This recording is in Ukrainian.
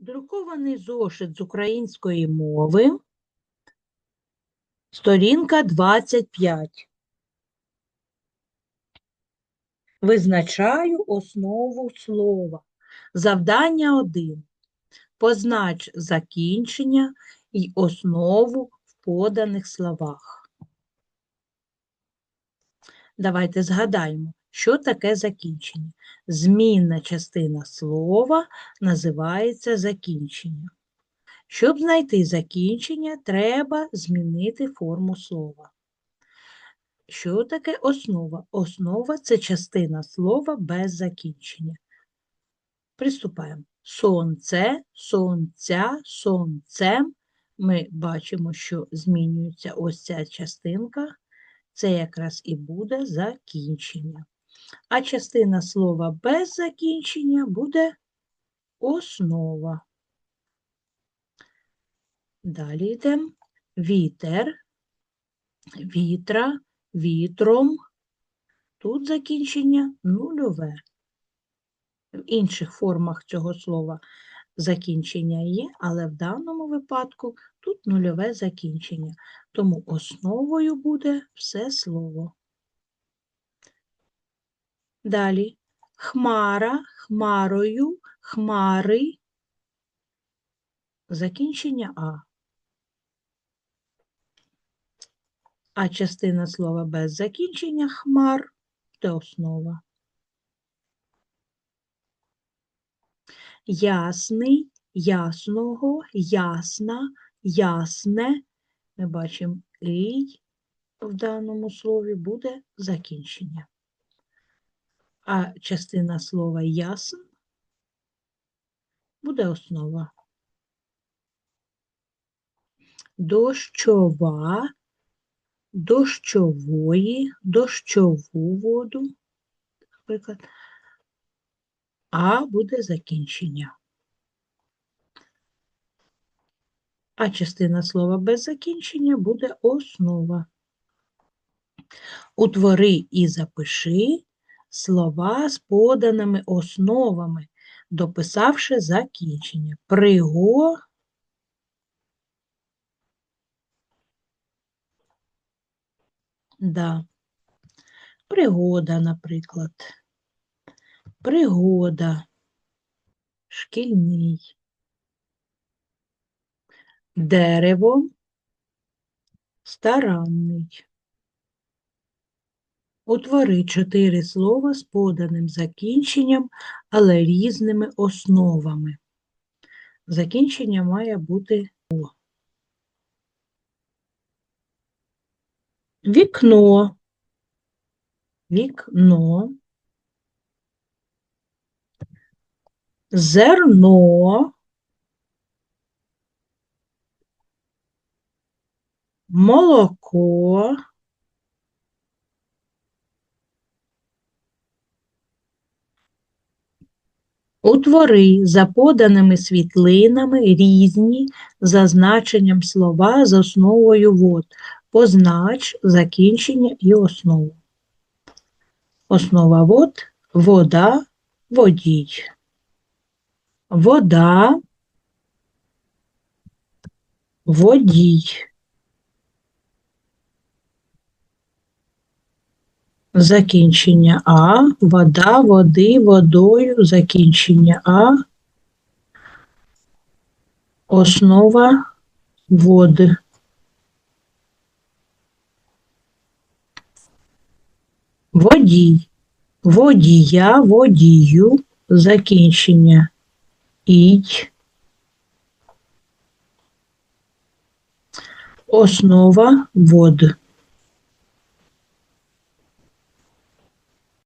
Друкований зошит з української мови, сторінка 25. Визначаю основу слова. Завдання 1. Познач закінчення і основу в поданих словах. Давайте згадаємо, що таке закінчення. Змінна частина слова називається закінчення. Щоб знайти закінчення, треба змінити форму слова. Що таке основа? Основа це частина слова без закінчення. Приступаємо. Сонце, сонця, сонцем. Ми бачимо, що змінюється ось ця частинка. Це якраз і буде закінчення. А частина слова без закінчення буде основа. Далі йдемо вітер, вітра, вітром. Тут закінчення нульове. В інших формах цього слова закінчення є, але в даному випадку тут нульове закінчення. Тому основою буде все слово. Далі хмара, хмарою, хмари. Закінчення А. А частина слова без закінчення хмар це основа. Ясний, ясного, ясна, ясне. Ми бачимо «ий» в даному слові буде закінчення. А частина слова ясн буде основа. Дощова, дощової, дощову воду, наприклад, а буде закінчення. А частина слова без закінчення буде основа. Утвори і запиши слова з поданими основами, дописавши закінчення. Приго. Да. Пригода, наприклад. Пригода. Шкільний. Дерево. Старанний. Утвори чотири слова з поданим закінченням, але різними основами. Закінчення має бути О. Вікно. Вікно. Зерно. Молоко. Утвори за поданими світлинами різні за значенням слова з основою вод. Познач закінчення і основу. Основа вод – вода, водій. Вода, водій. Закінчення А, вода, води, водою, закінчення А, основа води. Водій, водія, водію, закінчення ідь. Основа вод.